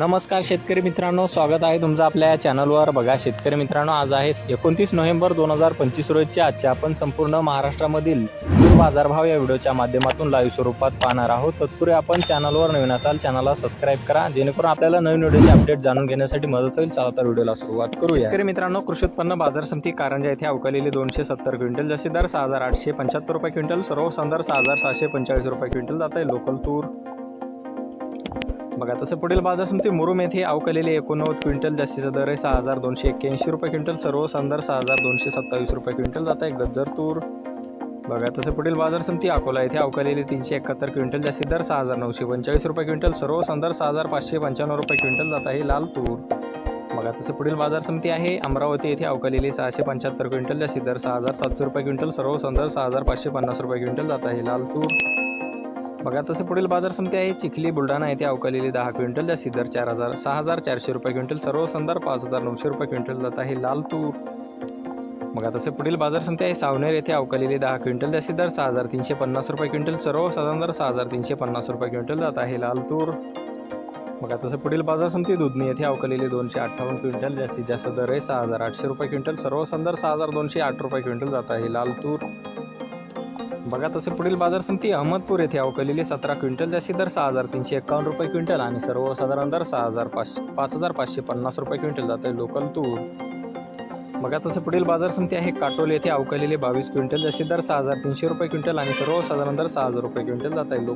नमस्कार शेतकरी मित्रांनो स्वागत आहे तुमचं आपल्या या चॅनलवर. बघा शेतकरी मित्रांनो आज आहे एकोणतीस नोव्हेंबर दोन हजार पंचवीस रोजच्या आजच्या आपण संपूर्ण महाराष्ट्रामधील बाजारभाव या व्हिडिओच्या माध्यमातून लाईव्ह स्वरूपात पाहणार आहोत. तत्पूर्वी आपण चॅनलवर नवीन असाल चॅनलला सबस्क्राईब करा जेणेकरून आपल्याला नवीन व्हिडिओचे अपडेट जाणून घेण्यासाठी मदत होईल. चला तर व्हिडिओला सुरुवात करूया. शेतकरी मित्रांनो कृषी उत्पन्न बाजार समिती कारंजा येथे अवकालेली दोनशे सत्तर क्विंटल जसे दर सहा हजार आठशे पंच्याहत्तर रुपये क्विंटल सर्व संदर सहा हजार सहाशे पंचेचाळीस रुपये क्विंटल जात आहे. लोकल तूर बघा तसं पुढील बाजार समिती मुरुम येथे अवकलेले एकोणनव्वद क्विंटल जास्तीचा दर आहे. सहा हजार दोनशे एक्क्याऐंशी रुपये क्विंटल. सर्व संदर सहा हजार दोनशे सत्तावीस रुपये क्विंटल जात आहे. गज्जर तूर बघा तसं पुढील बाजार समिती अकोला येथे अवकलेली तीनशे एकाहत्तर क्विंटल जास्तीत दर सहा हजार नऊशे पंचेचाळीस रुपये क्विंटल. सर्व संदर सहा हजार पाचशे पंच्याण्णव रुपये क्विंटल जात आहे. लाल तूर बघा तसं पुढील बाजार समिती आहे. अमरावती येथे अवकलेली सहाशे पंच्याहत्तर क्विंटल जास्तीत दर सहा हजार सातशे रुपये क्विंटल. सर्व संदर सहा हजार पाचशे पन्नास रुपये क्विंटल जात आहे. लाल तूर बघा तसं पुढील बाजार समिती आहे. चिखली बुलढाणा येथे अवकालेली दहा क्विंटल जास्तीत दर चार हजार सहा हजार चारशे रुपये क्विंटल सर्व संदर पाच हजार नऊशे रुपये क्विंटल जात आहे लाल तूर बघा तसे पुढील बाजार समिती आहे. सावनेर येथे अवकालेली दहा क्विंटल जास्तीत दर सहा हजार तीनशे पन्नास रुपये क्विंटल सर्व साधारण दर सहा हजार तीनशे पन्नास रुपये क्विंटल जात आहे लाल तूर बघा तसं पुढील बाजार समिती दुधनी येथे अवकलेली दोनशे अठ्ठावन्न क्विंटल जास्तीत जास्त दर आहे सहा हजार आठशे रुपये क्विंटल सर्व संदर सहा हजार दोनशे आठ रुपये क्विंटल जात आहे लाल तूर बघा तसे पुढील बाजार समिती अहमदपूर येथे अवकलेली सतरा क्विंटल जास्ती दर सहा हजार तीनशे एकावन्न रुपये क्विंटल आणि सर्वसाधारण दर सहा हजार पाचशे पाच हजार पाचशे पन्नास रुपये क्विंटल जात आहे लोकल तूर. बघा तसं पुढील बाजार समिती आहे काटोल येथे अवकलेले बावीस क्विंटल जास्ती दर सहा हजार तीनशे रुपये क्विंटल आणि सर्वसाधारण दर सहा हजार रुपये क्विंटल जात आहे लोक